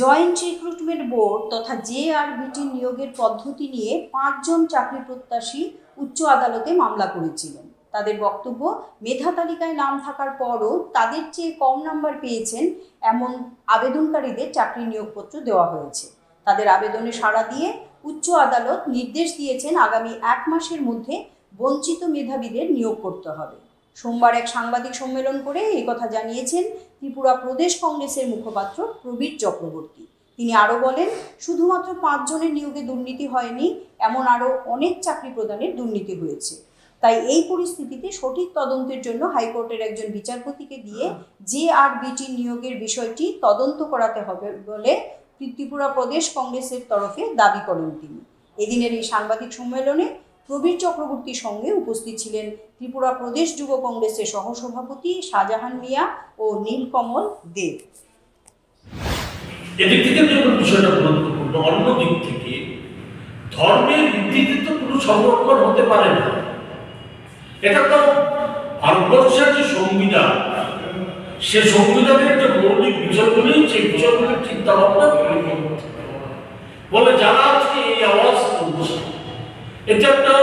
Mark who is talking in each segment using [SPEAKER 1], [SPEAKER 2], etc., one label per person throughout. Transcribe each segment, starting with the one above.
[SPEAKER 1] Joint recruitment board তথা JRBT নিয়োগের পদ্ধতি নিয়ে পাঁচজন চাকরি প্রত্যাশী উচ্চ আদালতে মামলা করেছিলেন। তাদের বক্তব্য, মেধা তালিকায় নাম থাকার পরও তাদের চেয়ে কম নাম্বার পেয়েছেন এমন আবেদনকারীদের চাকরি নিয়োগপত্র দেওয়া হয়েছে। তাদের আবেদনে সাড়া দিয়ে উচ্চ আদালত নির্দেশ দিয়েছেন আগামী এক মাসের মধ্যে বঞ্চিত মেধাবীদের নিয়োগ করতে হবে। সোমবার এক সাংবাদিক সম্মেলন করে এই কথা জানিয়েছেন ত্রিপুরা প্রদেশ কংগ্রেসের মুখপাত্র প্রবীর চক্রবর্তী। তিনি আরও বলেন, শুধুমাত্র পাঁচজনের নিয়োগে দুর্নীতি হয়নি, এমন আরও অনেক চাকরি প্রদানের দুর্নীতি হয়েছে। তাই এই পরিস্থিতিতে সঠিক তদন্তের জন্য হাইকোর্টের একজন বিচারপতিকে দিয়ে জে আর বিটি নিয়োগের বিষয়টি তদন্ত করাতে হবে বলে ত্রিপুরা প্রদেশ কংগ্রেসের তরফে দাবি করেন তিনি। এদিনের এই সাংবাদিক সম্মেলনে প্রবীর চক্রবর্তীর সঙ্গে উপস্থিত ছিলেন ত্রিপুরা প্রদেশ যুব কংগ্রেসের সহসভাপতি শাহজাহান মিয়া ও নীলকমল দেব।
[SPEAKER 2] এদিক থেকে বিষয়টা গুরুত্বপূর্ণ থেকে ধর্মের ভিত্তিতে তো কোনো সংরক্ষণ হতে পারে না। এটা তো ভারতবর্ষের যে সংবিধান, সে সংবিধানের যে মৌলিক বিষয়গুলি, সেই বিষয়গুলির চিন্তা ভাবনা বলে যারা আজকে এই আওয়াজ এটা একটা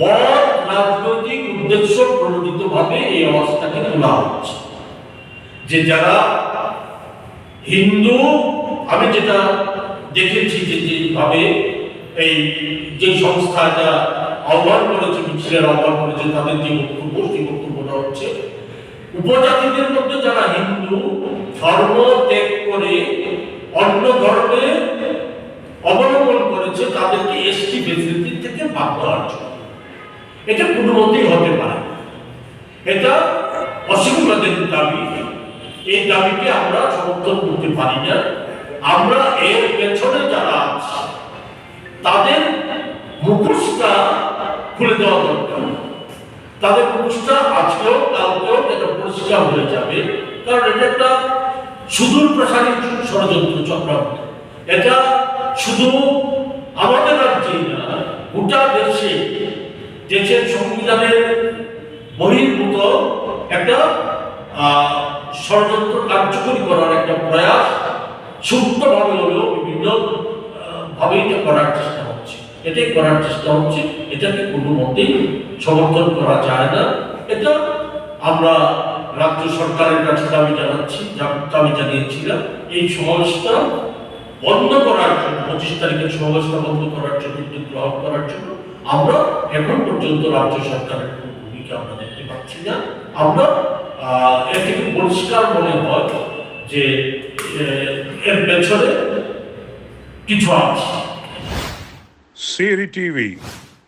[SPEAKER 2] বড় রাজনৈতিক উদ্দেশ্য প্রণোদিত ভাবে এই আওয়াজটাকে তোলা হচ্ছে। যে যারা হিন্দু, আমি যেটা দেখেছি যে যেভাবে এই যে সংস্থা যা আহ্বান করেছে, মিছিলের আহ্বান করেছে, তাদের যে বক্তব্য, সেই বক্তব্যটা হচ্ছে, উপজাতিদের মধ্যে যারা হিন্দু, ধর্ম ত্যাগ করে অন্য ধর্মে অবলম্বন করেছে, তাদেরকে এসটি ফেসিলিটি জন্য এটা কোনো মতেই হতে পারে। এটা অসীমবাদের দাবি। এই দাবিকে আমরা সমর্থন করতে পারি না। আমরা এর পেছনে যারা তাদের মুখোশটা খুলে দেওয়া দরকার। তাদের মুখোশটা আজকেও, কালকেও এটা পরিষ্কার হয়ে যাবে। কারণ এটা একটা সুদূর প্রসারী ষড়যন্ত্র চক্রান্ত এটা শুধু আমাদের গোটা দেশে, দেশের সংবিধানের বহির্ভূত একটা ষড়যন্ত্র কার্যকরী করার একটা প্রয়াস সুপ্তভাবে হলেও বিভিন্ন ভাবে এটা করার চেষ্টা হচ্ছে। এটাই করার চেষ্টা হচ্ছে, এটাকে কোনো মতেই সমর্থন করা যায় না। এটা আমরা রাজ্য সরকারের কাছে দাবি জানাচ্ছি দাবি জানিয়েছিলাম। এই সমাবেশটা বন্ধ করার জন্য পঁচিশ তারিখের সমাবেশটা বন্ধ করার জন্য উদ্যোগ গ্রহণ করার জন্য আমরা এখন পর্যন্ত রাজ্য সরকারের কোনো ভূমিকা আমরা দেখতে পাচ্ছি না আমরা এর থেকে পরিষ্কার মনে হয় যে এর পেছনে কিছু আছে
[SPEAKER 3] Siri TV,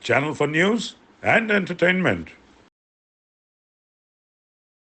[SPEAKER 3] channel for news and entertainment.